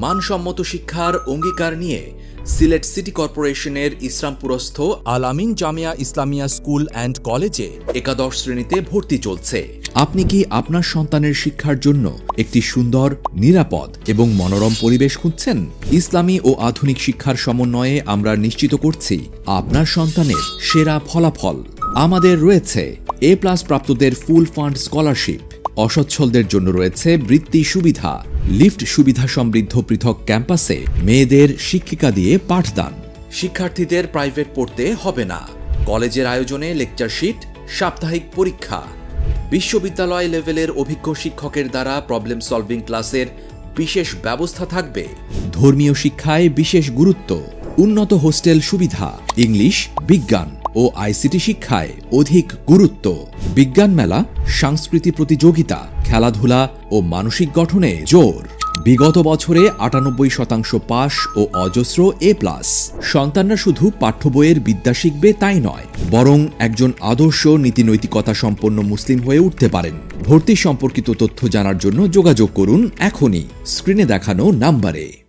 মানসম্মত শিক্ষার অঙ্গীকার নিয়ে সিলেট সিটি কর্পোরেশনের ইসলামপুরস্থ আল আমিন জামিয়া ইসলামিয়া স্কুল অ্যান্ড কলেজে একাদশ শ্রেণীতে ভর্তি চলছে। আপনি কি আপনার সন্তানের শিক্ষার জন্য একটি সুন্দর, নিরাপদ এবং মনোরম পরিবেশ খুঁজছেন? ইসলামী ও আধুনিক শিক্ষার সমন্বয়ে আমরা নিশ্চিত করছি আপনার সন্তানের সেরা ফলাফল। আমাদের রয়েছে এ প্লাস প্রাপ্তদের ফুল ফান্ড স্কলারশিপ। অসচ্ছলদের জন্য রয়েছে বৃত্তি সুবিধা, লিফট সুবিধা সমৃদ্ধ পৃথক ক্যাম্পাসে মেয়েদের শিক্ষিকা দিয়ে পাঠদান। শিক্ষার্থীদের প্রাইভেট পড়তে হবে না। কলেজের আয়োজনে লেকচারশিট সাপ্তাহিক পরীক্ষা। বিশ্ববিদ্যালয় লেভেলের অভিজ্ঞ শিক্ষকের দ্বারা প্রবলেম সলভিং ক্লাসের বিশেষ ব্যবস্থা থাকবে। ধর্মীয় শিক্ষায় বিশেষ গুরুত্ব। উন্নত হোস্টেল সুবিধা। ইংলিশ, বিজ্ঞান। ও আইসিটি শিক্ষায় অধিক গুরুত্ব। বিজ্ঞান মেলা, সংস্কৃতি প্রতিযোগিতা, খেলাধুলা ও মানসিক গঠনে জোর। বিগত বছরে আটানব্বই শতাংশ পাস ও অজস্র এ প্লাস। সন্তানরা শুধু পাঠ্য বইয়ের বিদ্যা শিখবে তাই নয়, বরং একজন আদর্শ নীতিনৈতিকতা সম্পন্ন মুসলিম হয়ে উঠতে পারেন। ভর্তি সম্পর্কিত তথ্য জানার জন্য যোগাযোগ করুন এখনই। স্ক্রিনে দেখানো নাম্বারে।